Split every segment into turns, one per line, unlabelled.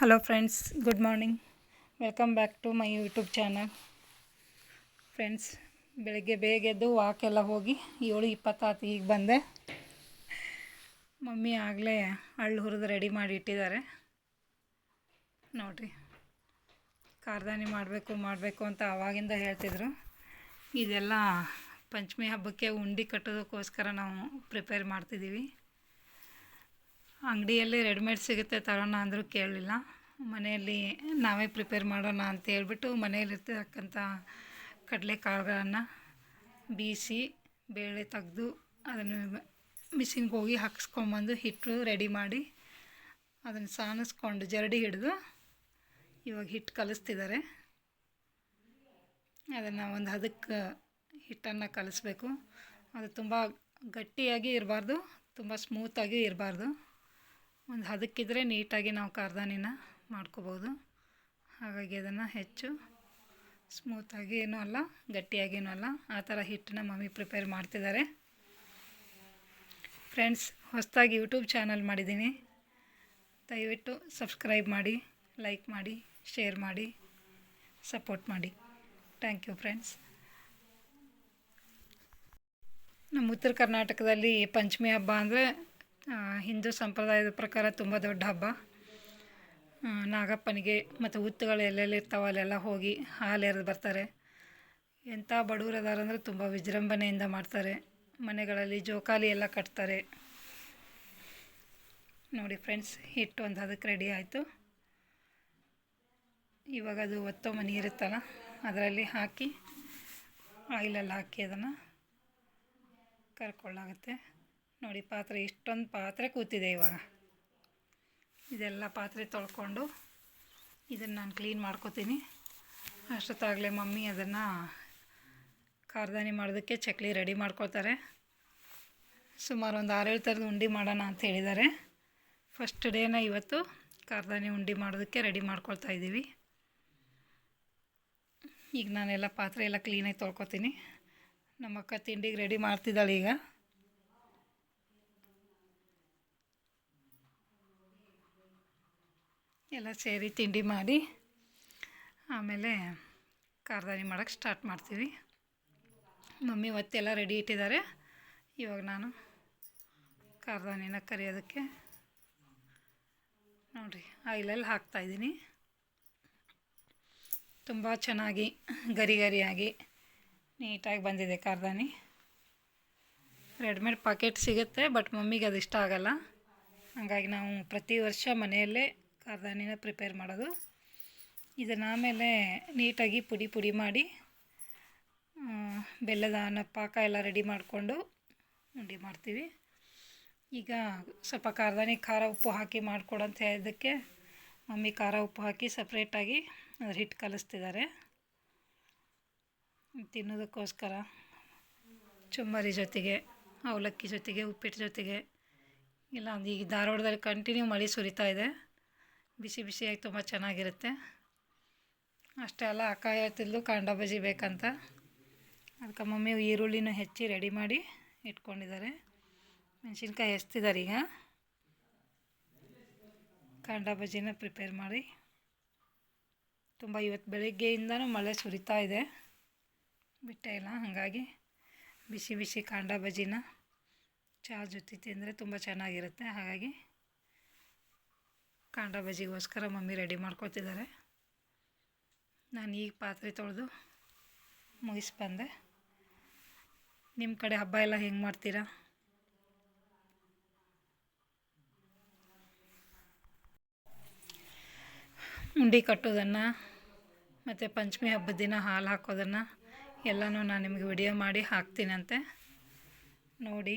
Hello friends good morning welcome back to my YouTube channel friends ಬೆಳಗ್ಗೆ ಬೇಗ ಎದ್ದು ವಾಕೆಲ್ಲ ಹೋಗಿ ಏಳು ಇಪ್ಪತ್ತಾತು ಈಗ ಬಂದೆ. ಮಮ್ಮಿ ಆಗಲೇ ಹಳ್ಳು ಹುರಿದು ರೆಡಿ ಮಾಡಿ ಇಟ್ಟಿದ್ದಾರೆ. ನೋಡಿರಿ ಕಾರ್ದಾನಿ ಮಾಡಬೇಕು ಮಾಡಬೇಕು ಅಂತ ಆವಾಗಿಂದ ಹೇಳ್ತಿದ್ರು. ಇದೆಲ್ಲ ಪಂಚಮಿ ಹಬ್ಬಕ್ಕೆ ಉಂಡಿ ಕಟ್ಟೋದಕ್ಕೋಸ್ಕರ ನಾವು ಪ್ರಿಪೇರ್ ಮಾಡ್ತಿದ್ದೀವಿ. ಅಂಗಡಿಯಲ್ಲಿ ರೆಡಿಮೇಡ್ ಸಿಗುತ್ತೆ, ತರೋಣ ಅಂದರೂ ಕೇಳಲಿಲ್ಲ. ಮನೆಯಲ್ಲಿ ನಾವೇ ಪ್ರಿಪೇರ್ ಮಾಡೋಣ ಅಂತ ಹೇಳ್ಬಿಟ್ಟು ಮನೆಯಲ್ಲಿರ್ತಕ್ಕಂಥ ಕಡಲೆಕಾಳುಗಳನ್ನು ಬೀಸಿ, ಬೇಳೆ ತೆಗೆದು ಅದನ್ನು ಮಿಷಿನ್ಗೆ ಹೋಗಿ ಹಾಕಿಸ್ಕೊಂಬಂದು ಹಿಟ್ಟು ರೆಡಿ ಮಾಡಿ ಅದನ್ನು ಸಾನಿಸ್ಕೊಂಡು ಜರಡಿ ಹಿಡಿದು ಇವಾಗ ಹಿಟ್ಟು ಕಲಿಸ್ತಿದ್ದಾರೆ. ಅದನ್ನು ಒಂದು ಹದಕ್ಕೆ ಹಿಟ್ಟನ್ನು ಕಲಿಸ್ಬೇಕು. ಅದು ತುಂಬ ಗಟ್ಟಿಯಾಗಿ ಇರಬಾರ್ದು, ತುಂಬ ಸ್ಮೂತಾಗಿ ಇರಬಾರ್ದು. ಒಂದು ಹದಕ್ಕಿದ್ರೆ ನೀಟಾಗಿ ನಾವು ಕಾರ್ದಾನಿನ ಮಾಡ್ಕೋಬೋದು. ಹಾಗಾಗಿ ಅದನ್ನು ಹೆಚ್ಚು ಸ್ಮೂತಾಗಿ ಏನೂ ಅಲ್ಲ ಗಟ್ಟಿಯಾಗೇನೂ ಅಲ್ಲ. ಆ ಥರ ಹಿಟ್ಟನ್ನ ಮಮ್ಮಿ ಪ್ರಿಪೇರ್ ಮಾಡ್ತಿದ್ದಾರೆ. ಫ್ರೆಂಡ್ಸ್ ಹೊಸದಾಗಿ ಯೂಟ್ಯೂಬ್ ಚಾನಲ್ ಮಾಡಿದ್ದೀನಿ. ದಯವಿಟ್ಟು ಸಬ್ಸ್ಕ್ರೈಬ್ ಮಾಡಿ ಲೈಕ್ ಮಾಡಿ ಶೇರ್ ಮಾಡಿ ಸಪೋರ್ಟ್ ಮಾಡಿ. ಥ್ಯಾಂಕ್ ಯು ಫ್ರೆಂಡ್ಸ್ ನಮ್ಮ ಉತ್ತರ ಕರ್ನಾಟಕದಲ್ಲಿ ಪಂಚಮಿ ಹಬ್ಬ ಅಂದರೆ ಹಿಂದೂ ಸಂಪ್ರದಾಯದ ಪ್ರಕಾರ ತುಂಬ ದೊಡ್ಡ ಹಬ್ಬ. ನಾಗಪ್ಪನಿಗೆ ಮತ್ತು ಹುತ್ತುಗಳು ಎಲ್ಲೆಲ್ಲಿ ಇರ್ತಾವೆ ಅಲ್ಲೆಲ್ಲ ಹೋಗಿ ಹಾಲು ಎರೆದು ಬರ್ತಾರೆ. ಎಂಥ ಬಡವ್ರು ಅದಾರ ತುಂಬ ವಿಜೃಂಭಣೆಯಿಂದ ಮಾಡ್ತಾರೆ. ಮನೆಗಳಲ್ಲಿ ಜೋಕಾಲಿ ಎಲ್ಲ ಕಟ್ತಾರೆ. ನೋಡಿ ಫ್ರೆಂಡ್ಸ್, ಹಿಟ್ಟು ಒಂದು ಅದಕ್ಕೆ ರೆಡಿ ಆಯಿತು. ಇವಾಗ ಅದು ಒತ್ತೋ ಮನೆ ಇರುತ್ತಲ್ಲ, ಅದರಲ್ಲಿ ಹಾಕಿ ಆಯಿಲಲ್ಲಿ ಹಾಕಿ ಅದನ್ನು ಕರ್ಕೊಳ್ಳಾಗುತ್ತೆ. ನೋಡಿ, ಪಾತ್ರೆ ಇಷ್ಟೊಂದು ಪಾತ್ರೆ ಕೂತಿದೆ ಇವಾಗ. ಇದೆಲ್ಲ ಪಾತ್ರೆ ತೊಳ್ಕೊಂಡು ಇದನ್ನು ನಾನು ಕ್ಲೀನ್ ಮಾಡ್ಕೋತೀನಿ. ಅಷ್ಟೊತ್ತಾಗಲೇ ಮಮ್ಮಿ ಅದನ್ನು ಕಾರ್ದಾನಿ ಮಾಡೋದಕ್ಕೆ ಚಕ್ಲಿ ರೆಡಿ ಮಾಡ್ಕೊಳ್ತಾರೆ. ಸುಮಾರು ಒಂದು ಆರೇಳು ಥರದ ಉಂಡೆ ಮಾಡೋಣ ಅಂತ ಹೇಳಿದ್ದಾರೆ. ಫಸ್ಟ್ ಡೇನ ಇವತ್ತು ಕಾರ್ದಾನಿ ಉಂಡಿ ಮಾಡೋದಕ್ಕೆ ರೆಡಿ ಮಾಡ್ಕೊಳ್ತಾ ಇದ್ದೀವಿ. ಈಗ ನಾನೆಲ್ಲ ಪಾತ್ರೆ ಎಲ್ಲ ಕ್ಲೀನಾಗಿ ತೊಳ್ಕೊತೀನಿ. ನಮ್ಮ ಅಕ್ಕ ತಿಂಡಿಗೆ ರೆಡಿ ಮಾಡ್ತಿದ್ದಾಳೆ ಈಗ ಎಲ್ಲ ಸೇರಿ ತಿಂಡಿ ಮಾಡಿ ಆಮೇಲೆ ಕಾರ್ದಾನಿ ಮಾಡೋಕ್ಕೆ ಸ್ಟಾರ್ಟ್ ಮಾಡ್ತೀವಿ. ಮಮ್ಮಿ ಒತ್ತೆಲ್ಲ ರೆಡಿ ಇಟ್ಟಿದ್ದಾರೆ. ಇವಾಗ ನಾನು ಕಾರ್ದಾನಿನ ಕರಿಯೋದಕ್ಕೆ ನೋಡಿರಿ, ಆಯಿಲಲ್ಲಿ ಹಾಕ್ತಾಯಿದ್ದೀನಿ ತುಂಬ ಚೆನ್ನಾಗಿ ಗರಿ ಗರಿಯಾಗಿ ನೀಟಾಗಿ ಬಂದಿದೆ ಕಾರ್ದಾನಿ ರೆಡಿಮೇಡ್ ಪಾಕೆಟ್ ಸಿಗುತ್ತೆ, ಬಟ್ ಮಮ್ಮಿಗೆ ಅದು ಇಷ್ಟ ಆಗಲ್ಲ. ಹಾಗಾಗಿ ನಾವು ಪ್ರತಿ ವರ್ಷ ಮನೆಯಲ್ಲೇ ಕಾರ್ದಾನಿನ ಪ್ರಿಪೇರ್ ಮಾಡೋದು. ಇದನ್ನು ಆಮೇಲೆ ನೀಟಾಗಿ ಪುಡಿ ಪುಡಿ ಮಾಡಿ ಬೆಲ್ಲದ ಪಾಕ ಎಲ್ಲ ರೆಡಿ ಮಾಡಿಕೊಂಡು ಉಂಡೆ ಮಾಡ್ತೀವಿ. ಈಗ ಸ್ವಲ್ಪ ಕಾರ್ದಾನಿ ಖಾರ ಉಪ್ಪು ಹಾಕಿ ಮಾಡಿಕೊಡು ಅಂತ ಹೇಳಿದ್ದಕ್ಕೆ ಮಮ್ಮಿ ಖಾರ ಉಪ್ಪು ಹಾಕಿ ಸಪ್ರೇಟಾಗಿ ಅದ್ರ ಹಿಟ್ಟು ಕಲಿಸ್ತಿದ್ದಾರೆ ತಿನ್ನೋದಕ್ಕೋಸ್ಕರ ಚುಮ್ಮರಿ ಜೊತೆಗೆ, ಅವಲಕ್ಕಿ ಜೊತೆಗೆ, ಉಪ್ಪಿಟ್ಟು ಜೊತೆಗೆ ಇಲ್ಲ ಅಂದ್ರೆ ಈಗ ಧಾರವಾಡದಲ್ಲಿ ಕಂಟಿನ್ಯೂ ಮಳೆ ಸುರಿತಾ ಇದೆ. ಬಿಸಿ ಬಿಸಿಯಾಗಿ ತುಂಬ ಚೆನ್ನಾಗಿರುತ್ತೆ. ಅಷ್ಟೇ ಅಲ್ಲ ಅಕ್ಕ ಹೇಳ್ತಿದ್ಲು ಕಾಂಡ ಬಜ್ಜಿ ಬೇಕಂತ. ಅದಕ್ಕೆ ಮಮ್ಮಿ ಈರುಳ್ಳಿನೂ ಹೆಚ್ಚಿ ರೆಡಿ ಮಾಡಿ ಇಟ್ಕೊಂಡಿದ್ದಾರೆ. ಮೆಣಸಿನ್ಕಾಯಿ ಹೆಚ್ತಿದ್ದಾರೆ ಈಗ. ಕಾಂಡ ಬಜ್ಜಿನ ಪ್ರಿಪೇರ್ ಮಾಡಿ. ತುಂಬ ಇವತ್ತು ಬೆಳಗ್ಗೆಯಿಂದನೂ ಮಳೆ ಸುರಿತಾ ಇದೆ. ಬಿಟ್ಟೇ ಇಲ್ಲ, ಹಾಗಾಗಿ ಬಿಸಿ ಬಿಸಿ ಕಾಂಡ ಬಜ್ಜಿನ ಚಹಾ ಜೊತೆ ತಿಂದರೆ ತುಂಬ ಚೆನ್ನಾಗಿರುತ್ತೆ. ಹಾಗಾಗಿ ಕಾಂಡ ಬಜ್ಜಿಗೋಸ್ಕರ ಮಮ್ಮಿ ರೆಡಿ ಮಾಡ್ಕೊತಿದ್ದಾರೆ. ನಾನು ಈಗ ಪಾತ್ರೆ ತೊಳೆದು ಮುಗಿಸಿ ಬಂದೆ. ನಿಮ್ಮ ಕಡೆ ಹಬ್ಬ ಎಲ್ಲ ಹೆಂಗೆ ಮಾಡ್ತೀರಾ? ಉಂಡಿ ಕಟ್ಟೋದನ್ನು ಮತ್ತು ಪಂಚಮಿ ಹಬ್ಬದ ದಿನ ಹಾಲು ಹಾಕೋದನ್ನು ಎಲ್ಲನೂ ನಾನು ನಿಮಗೆ ವಿಡಿಯೋ ಮಾಡಿ ಹಾಕ್ತೀನಂತೆ. ನೋಡಿ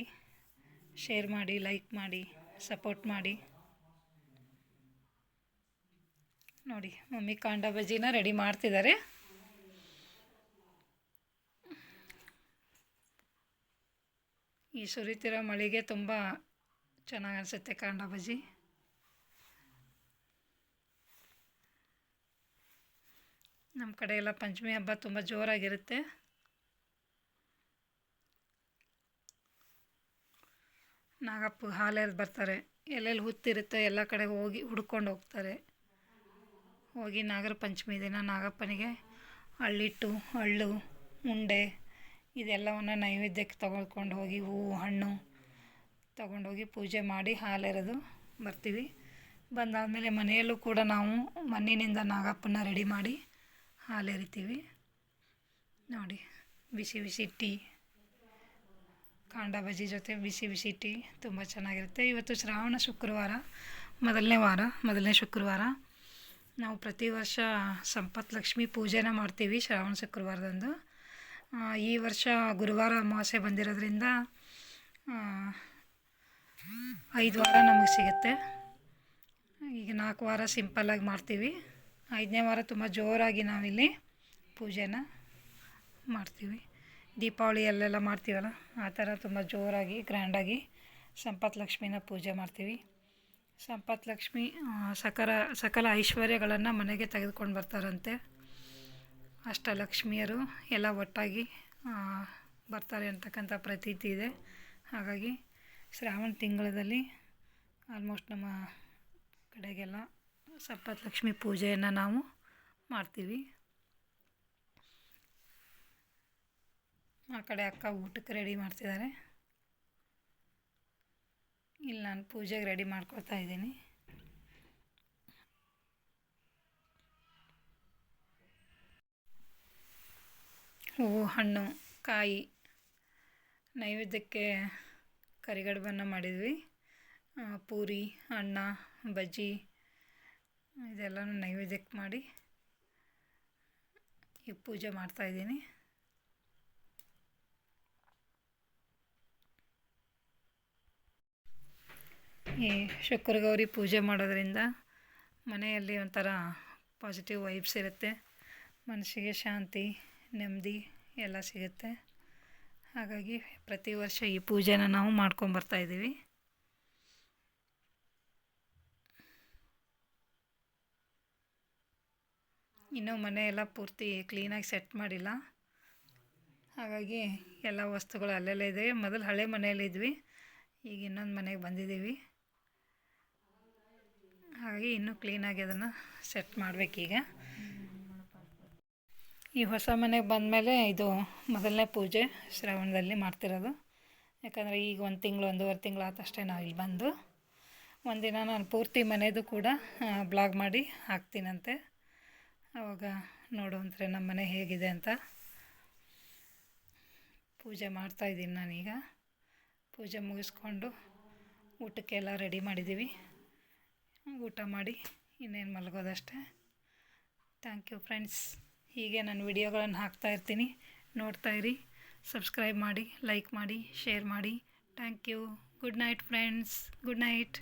ಶೇರ್ ಮಾಡಿ ಲೈಕ್ ಮಾಡಿ ಸಪೋರ್ಟ್ ಮಾಡಿ. ನೋಡಿ, ಮಮ್ಮಿ ಕಾಂಡ ಬಜ್ಜಿನ ರೆಡಿ ಮಾಡ್ತಿದ್ದಾರೆ. ಈ ಸುರಿತಿರೋ ಮಳೆಗೆ ತುಂಬ ಚೆನ್ನಾಗಿ ಅನಿಸುತ್ತೆ ಕಾಂಡ ಬಜ್ಜಿ. ನಮ್ಮ ಕಡೆ ಎಲ್ಲ ಪಂಚಮಿ ಹಬ್ಬ ತುಂಬ ಜೋರಾಗಿರುತ್ತೆ. ನಾಗಪ್ಪ ಹಾಲೆಲ್ಲಿ ಬರ್ತಾರೆ. ಎಲ್ಲೆಲ್ಲಿ ಹುತ್ತಿರುತ್ತೆ ಎಲ್ಲ ಕಡೆ ಹೋಗಿ ಹುಡ್ಕೊಂಡು ಹೋಗ್ತಾರೆ. ಹೋಗಿ ನಾಗರ ಪಂಚಮಿ ದಿನ ನಾಗಪ್ಪನಿಗೆ ಹಳ್ಳಿಟ್ಟು, ಹಳ್ಳು, ಉಂಡೆ ಇದೆಲ್ಲವನ್ನು ನೈವೇದ್ಯಕ್ಕೆ ತಗೊಳ್ಕೊಂಡು ಹೋಗಿ ಹೂವು, ಹಣ್ಣು ತಗೊಂಡೋಗಿ ಪೂಜೆ ಮಾಡಿ ಹಾಲೆರೆದು ಬರ್ತೀವಿ. ಬಂದಾದಮೇಲೆ ಮನೆಯಲ್ಲೂ ಕೂಡ ನಾವು ಮಣ್ಣಿನಿಂದ ನಾಗಪ್ಪನ ರೆಡಿ ಮಾಡಿ ಹಾಲೆರಿತೀವಿ ನೋಡಿ, ಬಿಸಿ ಬಿಸಿ ಟೀ, ಕಾಂಡ ಬಜ್ಜಿ ಜೊತೆ ಬಿಸಿ ಬಿಸಿ ಟೀ ತುಂಬ ಚೆನ್ನಾಗಿರುತ್ತೆ. ಇವತ್ತು ಶ್ರಾವಣ ಶುಕ್ರವಾರ, ಮೊದಲನೇ ವಾರ, ಮೊದಲನೇ ಶುಕ್ರವಾರ. ನಾವು ಪ್ರತಿ ವರ್ಷ ಸಂಪತ್ ಲಕ್ಷ್ಮಿ ಪೂಜೆನ ಮಾಡ್ತೀವಿ ಶ್ರಾವಣ ಶುಕ್ರವಾರದಂದು. ಈ ವರ್ಷ ಗುರುವಾರ ಅಮಾವಾಸ್ಯೆ ಬಂದಿರೋದ್ರಿಂದ ಐದು ವಾರ ನಮಗೆ ಸಿಗುತ್ತೆ. ಈಗ ನಾಲ್ಕು ವಾರ ಸಿಂಪಲ್ಲಾಗಿ ಮಾಡ್ತೀವಿ. ಐದನೇ ವಾರ ತುಂಬ ಜೋರಾಗಿ ನಾವಿಲ್ಲಿ ಪೂಜೆನ ಮಾಡ್ತೀವಿ. ದೀಪಾವಳಿ ಅಲ್ಲೆಲ್ಲ ಮಾಡ್ತೀವಲ್ಲ, ಆ ಥರ ತುಂಬ ಜೋರಾಗಿ ಗ್ರ್ಯಾಂಡಾಗಿ ಸಂಪತ್ ಲಕ್ಷ್ಮಿನ ಪೂಜೆ ಮಾಡ್ತೀವಿ. ಸಂಪತ್ ಲಕ್ಷ್ಮಿ ಸಕಲ ಸಕಲ ಐಶ್ವರ್ಯಗಳನ್ನು ಮನೆಗೆ ತೆಗೆದುಕೊಂಡು ಬರ್ತಾರಂತೆ. ಅಷ್ಟಲಕ್ಷ್ಮಿಯರು ಎಲ್ಲ ಒಟ್ಟಾಗಿ ಬರ್ತಾರೆ ಅಂತಕ್ಕಂಥ ಪ್ರತೀತಿ ಇದೆ. ಹಾಗಾಗಿ ಶ್ರಾವಣ ತಿಂಗಳಲ್ಲಿ ಆಲ್ಮೋಸ್ಟ್ ನಮ್ಮ ಕಡೆಗೆಲ್ಲ ಸಂಪತ್ ಲಕ್ಷ್ಮಿ ಪೂಜೆಯನ್ನು ನಾವು ಮಾಡ್ತೀವಿ. ಆ ಕಡೆ ಅಕ್ಕ ಊಟಕ್ಕೆ ರೆಡಿ ಮಾಡ್ತಿದ್ದಾರೆ. ಇಲ್ಲಿ ನಾನು ಪೂಜೆಗೆ ರೆಡಿ ಮಾಡ್ಕೊಳ್ತಾ ಇದ್ದೀನಿ. ಹೂವು ಹಣ್ಣು, ಕಾಯಿ, ನೈವೇದ್ಯಕ್ಕೆ ಕರಿಗಡ್ಬನ್ನು ಮಾಡಿದ್ವಿ. ಪೂರಿ, ಅನ್ನ, ಬಜ್ಜಿ, ಇದೆಲ್ಲನೂ ನೈವೇದ್ಯಕ್ಕೆ ಮಾಡಿ ಈಗ ಪೂಜೆ ಮಾಡ್ತಾಯಿದ್ದೀನಿ ಈ ಶುಕ್ರ ಗೌರಿ ಪೂಜೆ ಮಾಡೋದರಿಂದ ಮನೆಯಲ್ಲಿ ಒಂಥರ ಪಾಸಿಟಿವ್ ವೈಬ್ಸ್ ಇರುತ್ತೆ. ಮನಸ್ಸಿಗೆ ಶಾಂತಿ, ನೆಮ್ಮದಿ ಎಲ್ಲ ಸಿಗುತ್ತೆ. ಹಾಗಾಗಿ ಪ್ರತಿ ವರ್ಷ ಈ ಪೂಜೆನ ನಾವು ಮಾಡ್ಕೊಂಬರ್ತಾಯಿದ್ದೀವಿ ಇನ್ನೂ ಮನೆಯೆಲ್ಲ ಪೂರ್ತಿ ಕ್ಲೀನಾಗಿ ಸೆಟ್ ಮಾಡಿಲ್ಲ. ಹಾಗಾಗಿ ಎಲ್ಲ ವಸ್ತುಗಳು ಅಲ್ಲೆಲ್ಲ ಇದೆ ಮೊದಲು ಹಳೆ ಮನೆಯಲ್ಲಿದ್ವಿ. ಈಗ ಇನ್ನೊಂದು ಮನೆಗೆ ಬಂದಿದ್ದೀವಿ. ಹಾಗಾಗಿ ಇನ್ನೂ ಕ್ಲೀನಾಗಿ ಅದನ್ನು ಸೆಟ್ ಮಾಡಬೇಕೀಗ. ಈ ಹೊಸ ಮನೆಗೆ ಬಂದಮೇಲೆ ಇದು ಮೊದಲನೇ ಪೂಜೆ ಶ್ರಾವಣದಲ್ಲಿ ಮಾಡ್ತಿರೋದು. ಯಾಕಂದರೆ ಈಗ ಒಂದು ತಿಂಗಳು, ಒಂದೂವರೆ ತಿಂಗಳು ಆದಷ್ಟೇ ನಾವು ಇಲ್ಲಿ ಬಂದು ಒಂದಿನ ನಾನು ಪೂರ್ತಿ ಮನೆಯದು ಕೂಡ ಬ್ಲಾಗ್ ಮಾಡಿ ಹಾಕ್ತೀನಂತೆ. ಆವಾಗ ನೋಡುವಂತ್ರೆ ನಮ್ಮ ಮನೆ ಹೇಗಿದೆ ಅಂತ ಪೂಜೆ ಮಾಡ್ತಾಯಿದ್ದೀನಿ ನಾನೀಗ. ಪೂಜೆ ಮುಗಿಸ್ಕೊಂಡು ಊಟಕ್ಕೆಲ್ಲ ರೆಡಿ ಮಾಡಿದ್ದೀವಿ ಊಟ ಮಾಡಿ ಇನ್ನೇನು ಮಲಗೋದಷ್ಟೇ. ಥ್ಯಾಂಕ್ ಯು ಫ್ರೆಂಡ್ಸ್ ಹೀಗೆ ನಾನು ವಿಡಿಯೋಗಳನ್ನು ಹಾಕ್ತಾ ಇರ್ತೀನಿ. ನೋಡ್ತಾ ಇರಿ ಸಬ್ಸ್ಕ್ರೈಬ್ ಮಾಡಿ ಲೈಕ್ ಮಾಡಿ ಶೇರ್ ಮಾಡಿ. Thank you good night friends good night